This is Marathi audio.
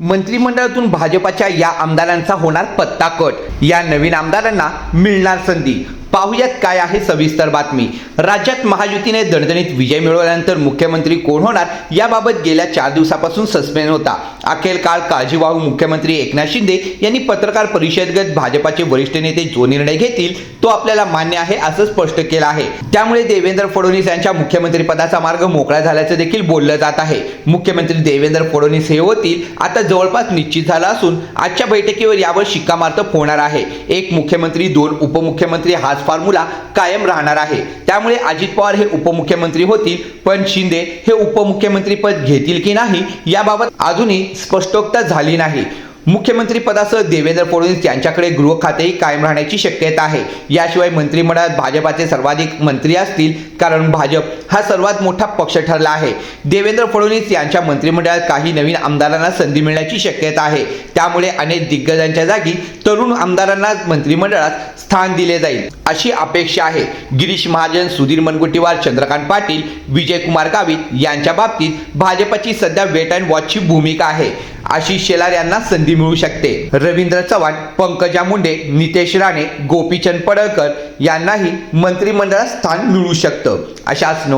मंत्रिमंडळातून भाजपाच्या या आमदारांचा होणार पत्ता कट या नवीन आमदारांना मिळणार संधी. पाहुयात काय आहे सविस्तर बातमी. राज्यात महायुतीने दणदणीत विजय मिळवल्यानंतर मुख्यमंत्री कोण होणार याबाबत गेल्या चार दिवसापासून सस्पेंड होता. अखेर काळ काळजीवाहू मुख्यमंत्री एकनाथ शिंदे यांनी पत्रकार परिषदेत भाजपाचे वरिष्ठ नेते जो निर्णय घेतील तो आपल्याला मान्य आहे असं स्पष्ट केलं आहे. त्यामुळे देवेंद्र फडणवीस यांच्या मुख्यमंत्रीपदाचा मार्ग मोकळा झाल्याचं देखील बोललं जात आहे. मुख्यमंत्री देवेंद्र फडणवीस हे होतील आता जवळपास निश्चित झालं असून आजच्या बैठकीवर यावर शिक्कामार्तब होणार आहे. एक मुख्यमंत्री दोन उपमुख्यमंत्री हाच फॉर्म्युला कायम राहणार आहे. त्यामुळे अजित पवार हे उपमुख्यमंत्री होतील पण शिंदे हे उपमुख्यमंत्री पद घेतील की नाही याबाबत अजूनही स्पष्टोक्ता झाली नाही. मुख्यमंत्री पदासह देवेंद्र फडणवीस यांच्याकडे गृह खातेही कायम राहण्याची शक्यता आहे. याशिवाय मंत्रिमंडळात भाजपाचे सर्वाधिक मंत्री असतील कारण भाजप हा सर्वात मोठा पक्ष ठरला आहे. देवेंद्र फडणवीस यांच्या मंत्रिमंडळात काही नवीन आमदारांना संधी मिळण्याची शक्यता आहे. त्यामुळे अनेक दिग्गजांच्या जागी तरुण आमदारांना मंत्रिमंडळात स्थान दिले जाईल. अशी अपेक्षा आहे. गिरीश महाजन सुधीर मनगुटीवार चंद्रकांत पाटील विजयकुमार गावित यांच्या बाबतीत भाजपची सध्या वेट अँड वॉचची भूमिका आहे. आशिष शेलार यांना संधी मिळू शकते. रवींद्र चव्हाण पंकजा मुंडे नितेश राणे गोपीचंद पडळकर यांनाही मंत्रिमंडळात स्थान मिळू शकतं. अशाच